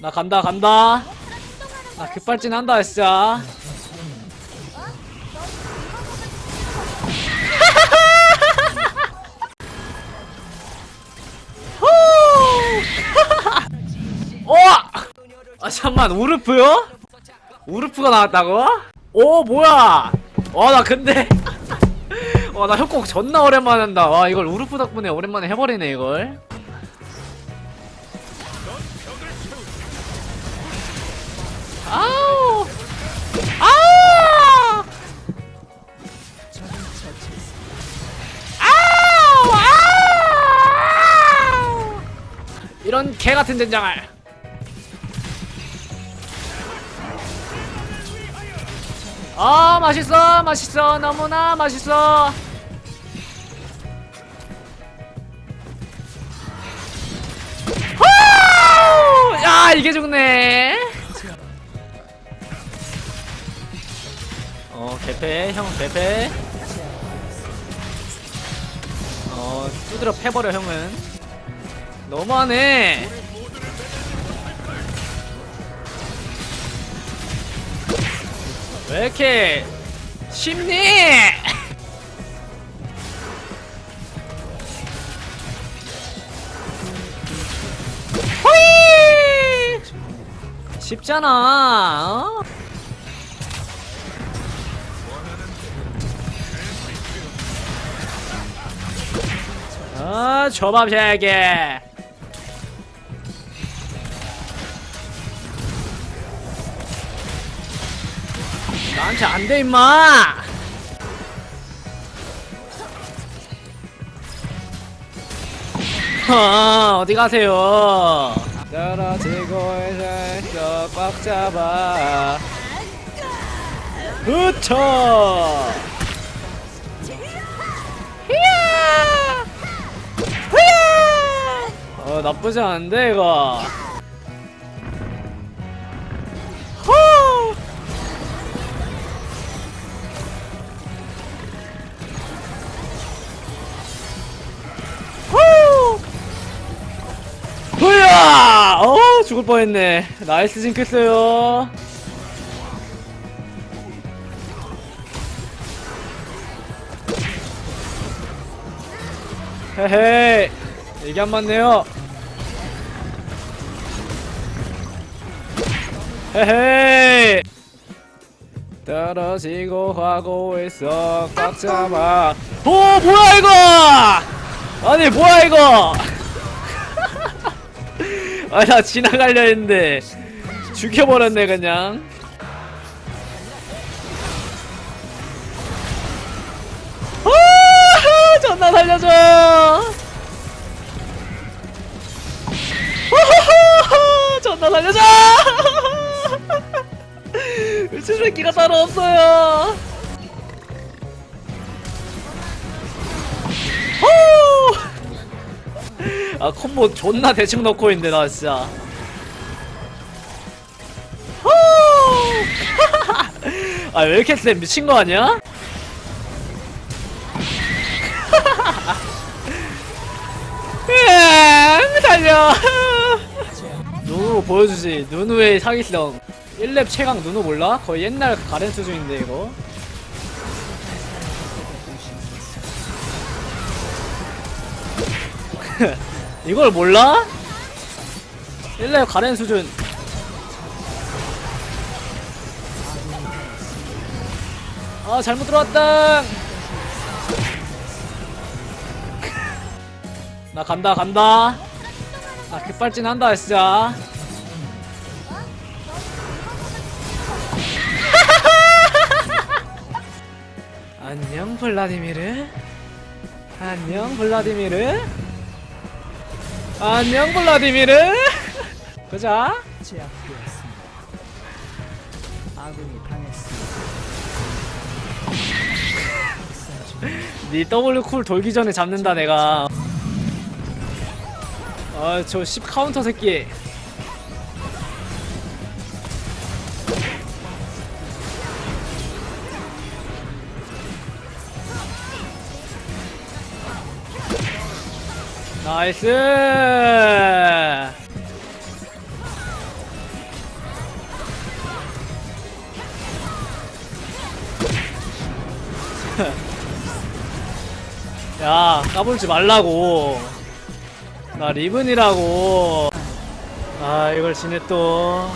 나 간다 간다 나 급발진 한다 진짜 오! 아 잠만 우르프요? 우르프가 나왔다고? 오 뭐야 와 나 근데 와 나 협곡 존나 오랜만에 한다 와 이걸 우르프 덕분에 오랜만에 해버리네 이걸 이런 개 같은 젠장을 아 맛있어 맛있어. 너무나 맛있어. 후! 야 이게 죽네. 어 개패 형 개패. 어 두드려 패버려 형은 너무하네 왜 이렇게 쉽니? 호이! 쉽잖아. 어? 아, 조밥 세개. 나한테 안 돼 임마. 어, 어디 가세요? 떨어지고 있어 꽉 잡아. 히야! 어 나쁘지 않은데 이거. 죽을 뻔했네. 나이스 징크스요. 헤헤 이게 안 맞네요. 헤헤 떨어지고 가고 있어 꽉 잡아. 오 뭐야 이거? 아니 뭐야 이거? 아 나 지나가려 했는데 죽여버렸네 그냥. 아, 존나 살려줘. 호호호, 존나 살려줘. 미친 새끼가 따로 없어요. 호! 아 콤보 존나 대충 넣고 있는데 나 진짜. 호! 아왜 이렇게 쎄 미친 거 아니야? 으앙, 달려 누누로 보여주지 누누의 사기성 1렙 최강 누누 몰라? 거의 옛날 가렌 수준인데 이거 이걸 몰라? 1렙 가렌 수준. 아 잘못 들어왔다. 나 간다 간다. 나 급발진 한다 진짜. 안녕 블라디미르. 안녕 블라디미르 안녕 블라디미르 보자 제압되었습니다. 아군이 당했습니다. 니 W 쿨 돌기 전에 잡는다 내가 아저 10 카운터 새끼 나이스! 야 까불지 말라고. 나 리븐이라고. 아 이걸 지네 또.